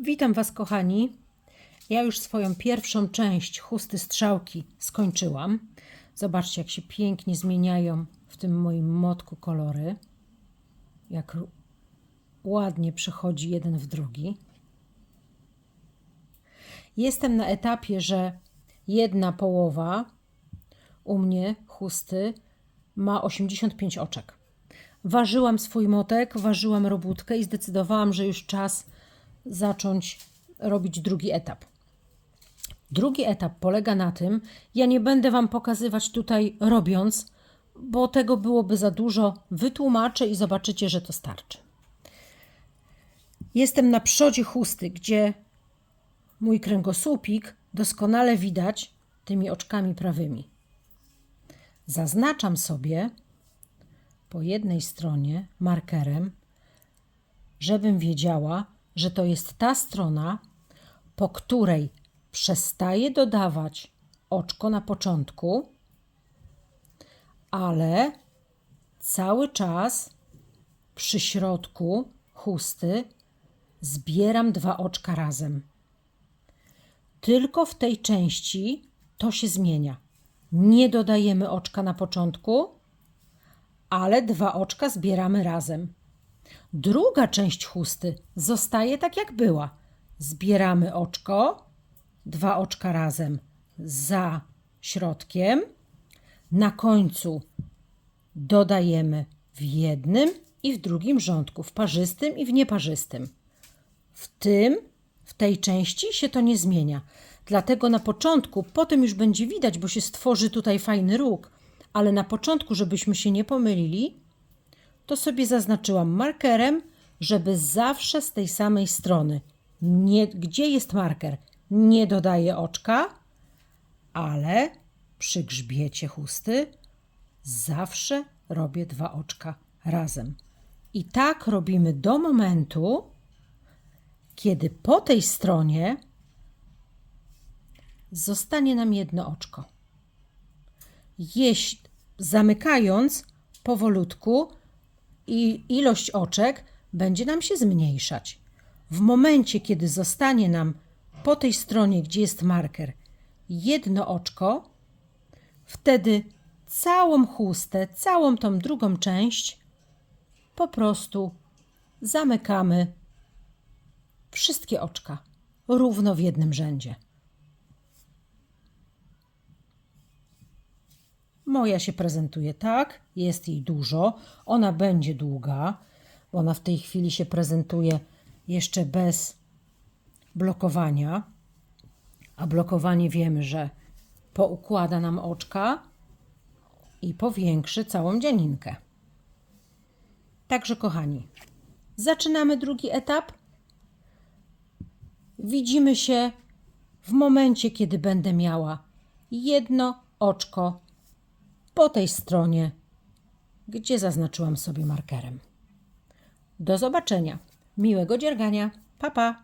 Witam Was, kochani. Ja już swoją pierwszą część chusty strzałki skończyłam. Zobaczcie, jak się pięknie zmieniają w tym moim motku kolory. Jak ładnie przechodzi jeden w drugi. Jestem na etapie, że jedna połowa u mnie chusty ma 85 oczek. Ważyłam swój motek, ważyłam robótkę i zdecydowałam, że już czas zacząć robić drugi etap. Drugi etap polega na tym, ja nie będę Wam pokazywać tutaj robiąc, bo tego byłoby za dużo. Wytłumaczę i zobaczycie, że to starczy. Jestem na przodzie chusty, gdzie mój kręgosłupik doskonale widać tymi oczkami prawymi. Zaznaczam sobie po jednej stronie markerem, żebym wiedziała, że to jest ta strona, po której przestaję dodawać oczko na początku, ale cały czas przy środku chusty zbieram dwa oczka razem. Tylko w tej części to się zmienia. Nie dodajemy oczka na początku, ale dwa oczka zbieramy razem. Druga część chusty zostaje tak jak była. Zbieramy oczko, dwa oczka razem za środkiem. Na końcu dodajemy w jednym i w drugim rządku, w parzystym i w nieparzystym. W tym, w tej części się to nie zmienia. Dlatego na początku, potem już będzie widać, bo się stworzy tutaj fajny róg, ale na początku, żebyśmy się nie pomylili, to sobie zaznaczyłam markerem, żeby zawsze z tej samej strony. Nie, gdzie jest marker? Nie dodaję oczka, ale przy grzbiecie chusty zawsze robię dwa oczka razem. I tak robimy do momentu, kiedy po tej stronie zostanie nam jedno oczko. Jeśli zamykając powolutku, i ilość oczek będzie nam się zmniejszać. W momencie, kiedy zostanie nam po tej stronie, gdzie jest marker, jedno oczko, wtedy całą chustę, całą tą drugą część po prostu zamykamy wszystkie oczka równo w jednym rzędzie. Moja się prezentuje tak, jest jej dużo, ona będzie długa, bo ona w tej chwili się prezentuje jeszcze bez blokowania, a blokowanie wiemy, że poukłada nam oczka i powiększy całą dzianinkę. Także kochani, zaczynamy drugi etap. Widzimy się w momencie, kiedy będę miała jedno oczko po tej stronie, gdzie zaznaczyłam sobie markerem. Do zobaczenia. Miłego dziergania. Pa, pa.